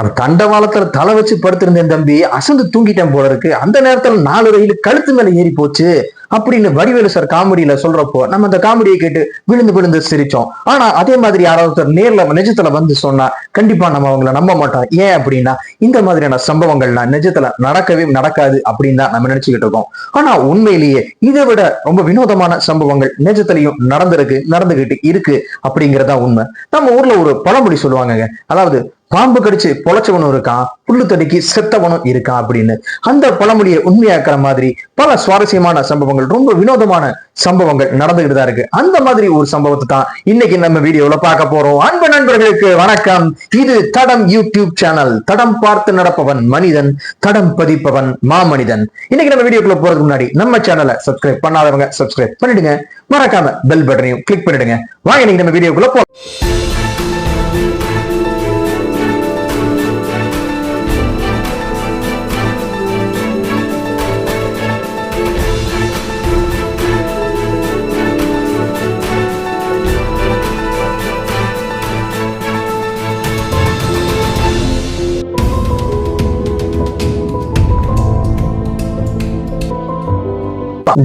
அவன் தண்டவாளத்துல தலை வச்சு படுத்திருந்தேன் தம்பி. அசந்து தூங்கிட்டேன் போல இருக்கு. அந்த நேரத்துல நாலு ரயில் கழுத்து மேல ஏறி போச்சு. அப்படின்னு வடிவேலு சார் காமெடியில சொல்றப்போ நம்ம அந்த காமெடியை கேட்டு விழுந்து விழுந்து சிரிச்சோம். ஆனா அதே மாதிரி யாராவது நேர்ல நிஜத்துல வந்து சொன்னா கண்டிப்பா நம்ம அவங்கள நம்ப மாட்டோம். ஏன் அப்படின்னா இந்த மாதிரியான சம்பவங்கள்லாம் நிஜத்துல நடக்கவே நடக்காது அப்படின்னு தான் நம்ம நினைச்சுக்கிட்டு இருக்கோம். ஆனா உண்மையிலேயே இதை விட ரொம்ப வினோதமான சம்பவங்கள் நிஜத்திலையும் நடந்திருக்கு நடந்துகிட்டு இருக்கு அப்படிங்கறதா உண்மை. நம்ம ஊர்ல ஒரு பழமொழி சொல்லுவாங்கங்க. அதாவது பாம்பு கடிச்சு பொழைச்சவனும் இருக்கான் புல்லு தடுக்கி செத்தவனும் இருக்கான் அப்படின்னு. அந்த பழமொழியை உண்மையாக்குற மாதிரி பல சுவாரஸ்யமான சம்பவங்கள் ரொம்ப வினோதமான சம்பவங்கள் நடந்துகிட்டு தான் இருக்கு. அந்த மாதிரி ஒரு சம்பவத்தை தான் இன்னைக்கு நம்ம வீடியோல பார்க்க போறோம். அன்பு நண்பர்களுக்கு வணக்கம். இது தடம் யூடியூப் சேனல். தடம் பார்த்து நடப்பவன் மனிதன் தடம் பதிப்பவன் மாமனிதன். இன்னைக்கு நம்ம வீடியோக்குள்ள போறதுக்கு முன்னாடி நம்ம சேனலை சப்ஸ்கிரைப் பண்ணாதவங்க சப்ஸ்கிரைப் பண்ணிடுங்க. மறக்காம பெல் பட்டனையும் கிளிக் பண்ணிடுங்க. வாங்க இன்னைக்கு நம்ம வீடியோக்குள்ள போ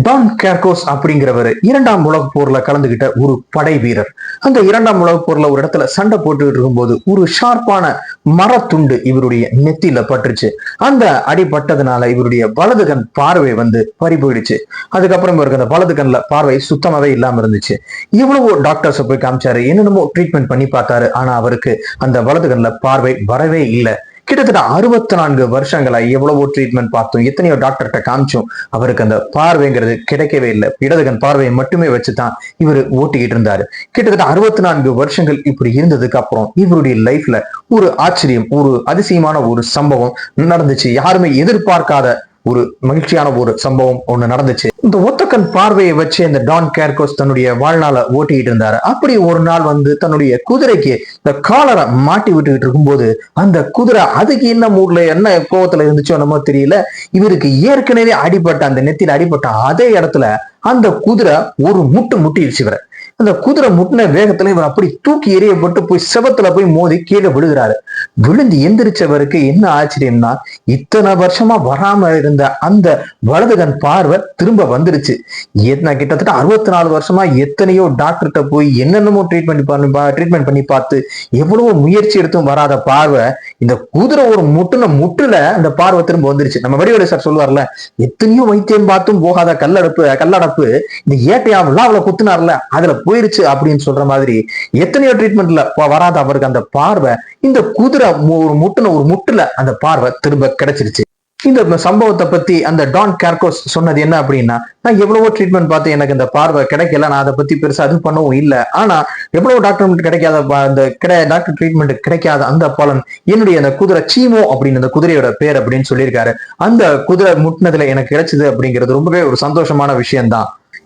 டான் கேர்கோஸ் அப்படிங்கிறவர் இரண்டாம் உலக போர்ல கலந்துகிட்ட ஒரு படை வீரர். அந்த இரண்டாம் உலக போர்ல ஒரு இடத்துல சண்டை போட்டுக்கிட்டு இருக்கும்போது ஒரு ஷார்ப்பான மரத்துண்டு இவருடைய நெத்தியில பட்டுருச்சு. அந்த அடிபட்டதுனால இவருடைய வலது கண் பார்வை வந்து பறி போயிடுச்சு அதுக்கப்புறம் இவருக்கு அந்த வலது கண்ல பார்வை சுத்தமாவே இல்லாம இருந்துச்சு. இவ்வளவோ டாக்டர்ஸ் போய் காமிச்சாரு. என்னென்னமோ ட்ரீட்மெண்ட் பண்ணி பார்த்தாரு. ஆனா அவருக்கு அந்த வலது கண்ல பார்வை வரவே இல்லை. கிட்டத்தட்ட அறுபத்தி நான்கு வருஷங்களா எவ்வளவோ ட்ரீட்மெண்ட் பார்த்தோம். எத்தனையோ டாக்டர்கிட்ட காமிச்சோம். அவருக்கு அந்த பார்வைங்கிறது கிடைக்கவே இல்லை. இடதுகன் பார்வையை மட்டுமே வச்சுதான் இவர் ஓட்டிக்கிட்டு இருந்தாரு. கிட்டத்தட்ட அறுபத்தி நான்கு வருஷங்கள் இப்படி இருந்ததுக்கு அப்புறம் இவருடைய லைஃப்ல ஒரு ஆச்சரியம் ஒரு அதிசயமான ஒரு சம்பவம் நடந்துச்சு. யாருமே எதிர்பார்க்காத ஒரு மகிழ்ச்சியான ஒரு சம்பவம் ஒண்ணு நடந்துச்சு. இந்த ஒத்தக்கன் பார்வையை வச்சு இந்த டான் கேர்கோஸ் தன்னுடைய வாழ்நாள ஓட்டிக்கிட்டு இருந்தாரு. அப்படி ஒரு நாள் வந்து தன்னுடைய குதிரைக்கு இந்த காலரை மாட்டி விட்டுக்கிட்டு இருக்கும்போது அந்த குதிரை அதுக்கு என்ன மூட்ல என்ன கோவத்துல இருந்துச்சோ என்னமோ தெரியல. இவருக்கு ஏற்கனவே அடிபட்ட அந்த நெத்தில அடிபட்ட அதே இடத்துல அந்த குதிரை ஒரு முட்டு முட்டிடுச்சு இவரை. அந்த குதிரை முட்டின வேகத்துல இவர் அப்படி தூக்கி எறியப்பட்டு போய் செவத்துல போய் மோதி கீழே விழுகிறாரு. விழுந்து எந்திரிச்சவருக்கு என்ன ஆச்சரியம்னா இத்தனை வருஷமா வராம இருந்த அந்த வலதுகன் பார்வை திரும்ப வந்துருச்சு. என்ன கிட்டத்தட்ட அறுபத்தி நாலு வருஷமா எத்தனையோ டாக்டர்கிட்ட போய் என்னென்னமோ ட்ரீட்மெண்ட் பண்ணி ட்ரீட்மெண்ட் பண்ணி பார்த்து எவ்வளவோ முயற்சி எடுத்தும் வராத பார்வை இந்த குதிரை ஒரு முட்டுன முட்டுல அந்த பார்வை திரும்ப வந்துருச்சு. நம்ம வடிவேலு சார் சொல்லுவார்ல எத்தனையோ வைத்தியம் பார்த்தும் போகாத கல்லடப்பு கல்லடப்பு இந்த ஏட்டையாவெல்லாம் அவளை குத்துனார்ல அதுல போயிருச்சு அப்படின்னு சொல்ற மாதிரி எத்தனையோ ட்ரீட்மெண்ட்ல வராத அவருக்கு அந்த பார்வை இந்த குதிரை ஒரு முட்டுன ஒரு முட்டுல அந்த பார்வை திரும்ப கிடைச்சிருச்சு. இந்த சம்பவத்தை பத்தி அந்த டான் கேர்கோஸ் சொன்னது என்ன அப்படின்னா நான் எவ்வளவோ ட்ரீட்மெண்ட் பார்த்து எனக்கு இந்த பார்வை கிடைக்கல நான் அதை பத்தி பெருசா அது பண்ணவும் இல்லை. ஆனா எவ்வளவு டாக்டர் கிடைக்காத அந்த கிடை டாக்டர் ட்ரீட்மெண்ட் கிடைக்காத அந்த பலன் என்னுடைய அந்த குதிரை சீமோ அப்படின்னு அந்த குதிரையோட பேர் அப்படின்னு சொல்லியிருக்காரு. அந்த குதிரை முட்டினதுல எனக்கு கிடைச்சது அப்படிங்கிறது ரொம்பவே ஒரு சந்தோஷமான விஷயம்தான்.